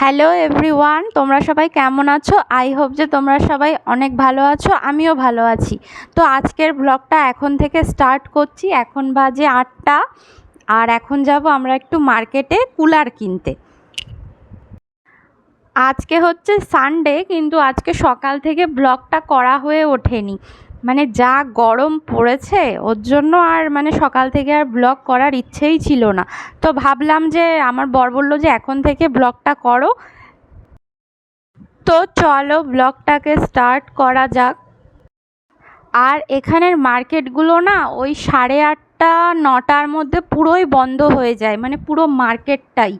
Hello everyone তোমরা সবাই কেমন আছো? আই হোপ যে তোমরা সবাই অনেক ভালো আছো, আমিও ভালো আছি। তো আজকের ব্লগটা এখন থেকে স্টার্ট করছি। এখন বাজে আটটা, আর এখন যাব আমরা একটু মার্কেটে কুলার কিনতে। আজকে হচ্ছে সানডে কিন্তু আজকে সকাল থেকে ব্লগটা করা হয়ে ওঠেনি। মানে যা গরম পড়েছে, ওর জন্য আর মানে সকাল থেকে আর ব্লগ করার ইচ্ছেই ছিল না। তো ভাবলাম যে আমার বর বলল যে এখন থেকে ব্লগটা করো। তো চলো ব্লগটাকে স্টার্ট করা যাক। আর এখানের মার্কেটগুলো না ওই সাড়ে আটটা, নটার মধ্যে পুরোই বন্ধ হয়ে যায় মানে পুরো মার্কেটটাই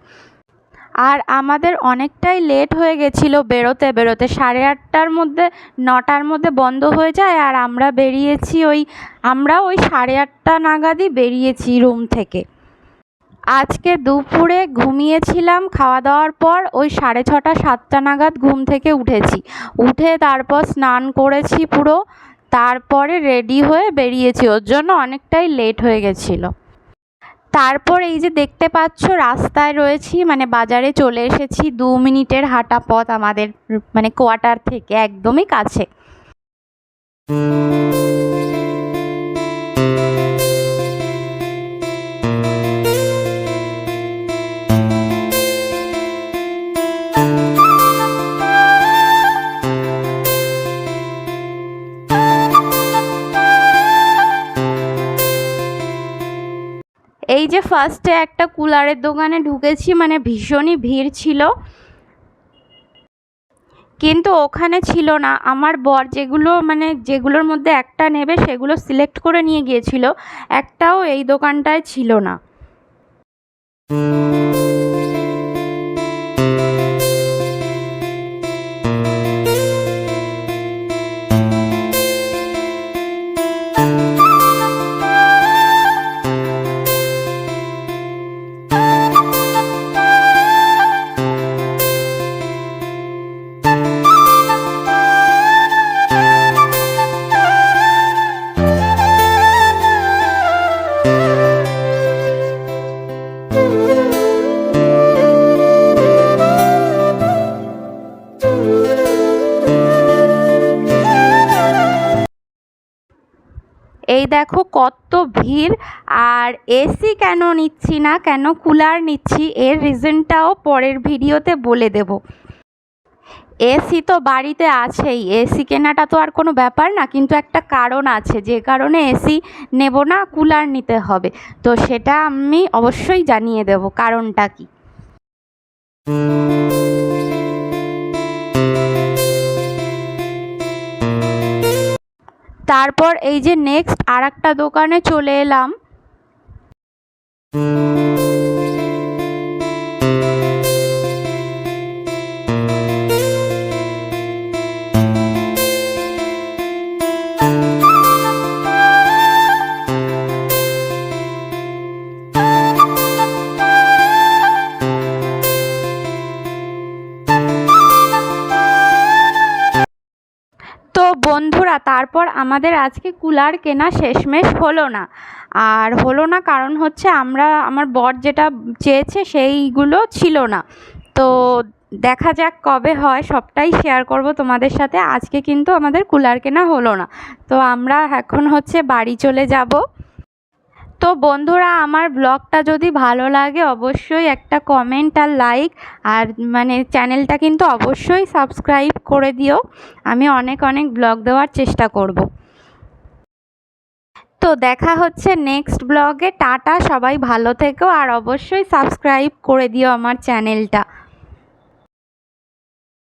আর আমাদের অনেকটাই লেট হয়ে গেছিল বেরোতে বেরোতে। সাড়ে আটটার মধ্যে, নটার মধ্যে বন্ধ হয়ে যায় আর আমরা বেরিয়েছি ওই, আমরা ওই সাড়ে আটটা নাগাদই বেরিয়েছি রুম থেকে। আজকে দুপুরে ঘুমিয়েছিলাম, খাওয়া দাওয়ার পর ওই সাড়ে ছটা, সাতটা নাগাদ ঘুম থেকে উঠেছি। উঠে তারপর স্নান করেছি পুরো, তারপরে রেডি হয়ে বেরিয়েছি। ওর জন্য অনেকটাই লেট হয়ে গেছিল। তারপর এই যে দেখতে পাচ্ছ, রাস্তায় রয়েছি মানে বাজারে চলে এসেছি দু মিনিটের হাঁটা পথ আমাদের মানে কোয়ার্টার থেকে একদমই কাছে। এই যে ফার্স্টে একটা কুলারের দোকানে ঢুকেছি মানে ভীষণই ভিড় ছিল। কিন্তু ওখানে ছিল না। আমার বর যেগুলো মানে যেগুলোর মধ্যে একটা নেবে, সেগুলো সিলেক্ট করে নিয়ে গিয়েছিল। একটাও এই দোকানটায় ছিল না। এই দেখো কত ভিড়। আর এসি কেন নিচ্ছি না, কেন কুলার নিচ্ছি, এর রিজনটাও পরের ভিডিওতে বলে দেব। এসি তো বাড়িতে আছেই, এসি কেনাটা তো আর কোনো ব্যাপার না, কিন্তু একটা কারণ আছে, যে কারণে এসি নেব না, কুলার নিতে হবে। তো সেটা আমি অবশ্যই জানিয়ে দেব, কারণটা কি? তারপর এই যে নেক্সট আর একটা দোকানে চলে এলাম। বন্ধুরা, তারপর আমাদের আজকে কুলার কেনা শেষমেশ হলো না। আর হলো না কারণ হচ্ছে আমরা, আমার বর যেটা চেয়েছে সেইগুলো ছিল না। তো দেখা যাক কবে হয়, সবটাই শেয়ার করব তোমাদের সাথে। আজকে কিন্তু আমাদের কুলার কেনা হলো না। তো আমরা এখন হচ্ছে বাড়ি চলে যাব। তো বন্ধুরা, আমার ব্লগটা যদি ভালো লাগে অবশ্যই একটা কমেন্ট আর লাইক আর মানে চ্যানেলটা কিন্তু অবশ্যই সাবস্ক্রাইব করে দিও। আমি অনেক অনেক ব্লগ দেওয়ার চেষ্টা করব। তো দেখা হচ্ছে নেক্সট ব্লগে। টাটা, সবাই ভালো থেকো, আর অবশ্যই সাবস্ক্রাইব করে দিও আমার চ্যানেলটা